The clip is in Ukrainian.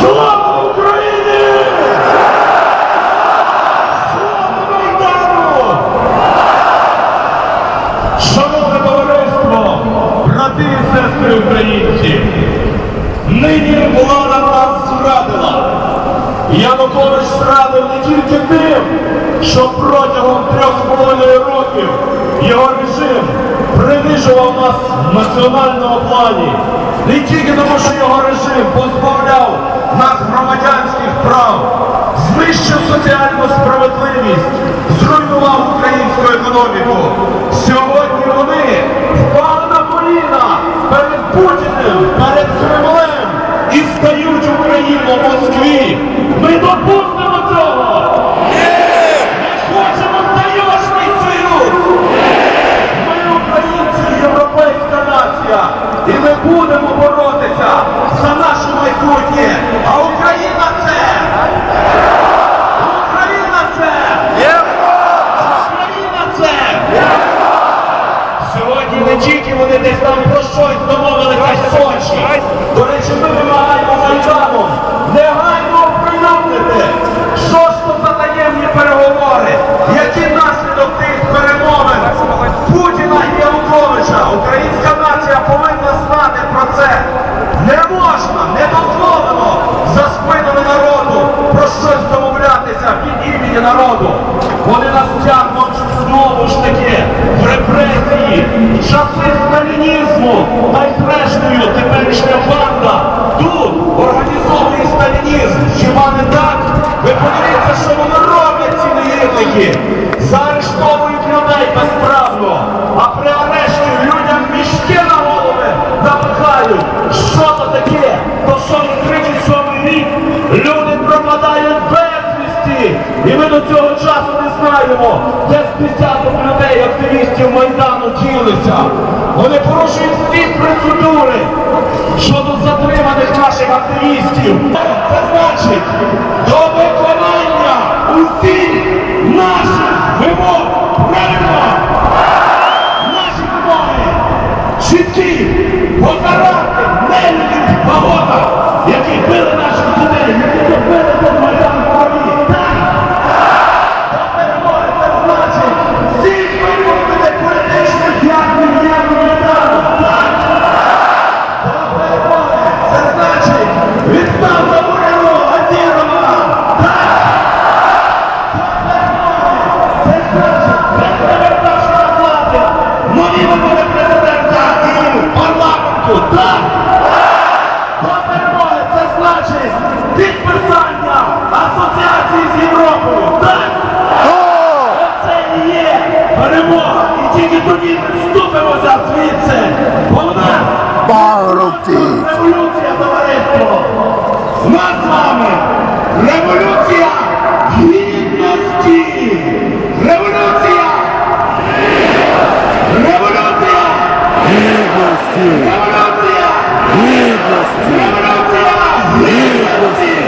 Слава Україні! Слава Майдану! Шановне товариство, брати і сестри українці, нині влада нас зрадила. Янукович зрадив не тільки тим, що протягом трьох з половиною років його режим принижував нас в національному плані. Не тільки тому, що його режим позбавляв нас громадянських прав, знищив соціальну справедливість, зруйнував українську економіку. Сьогодні вони впали на коліна перед Путіним, перед Кремлем і стають Україну в Москві. Ми допустимо цього! Ми хочемо таєшний союз! Ми українці, європейська нація, і ми будемо боротися за наше майбутнє. А Україна це! Україна це! Україна це! Сьогодні не тільки вони десь там про щось домовилися в Сочі. До речі, ми вимагаємо Майдану негайно оприлюднити, що ж то за таємні переговори, який наслідок тих перемовин Путіна і Януковича. Українська нація повинна знати про це. Не можна, не дозволено за спинами народу про щось домовлятися від народу. Вони нас тягнуть знову ж таки в репресії, в часи сталінізму, найзрештою теперішня банда тут організовує сталінізм. Хіба не так? Ви подивіться, що вони роблять ці негідники. Заарештовують людей безправно, а при арешті людям мішки на голови напихають. Що то таке? І ми до цього часу не знаємо, де з десяток людей, активістів Майдану ділися. Вони порушують всі процедури щодо затриманих наших активістів. Це значить до виконання усіх наших вимог. Парламенту. Так! До перемоги це значить підписання асоціації з Європою. Так! Оце і є перемога. І тільки тоді вступимося звідси. Бо у нас Парубці! революція, товариство. У нас з вами революція Гідності! Революція! Гідності! Революція! Гідності!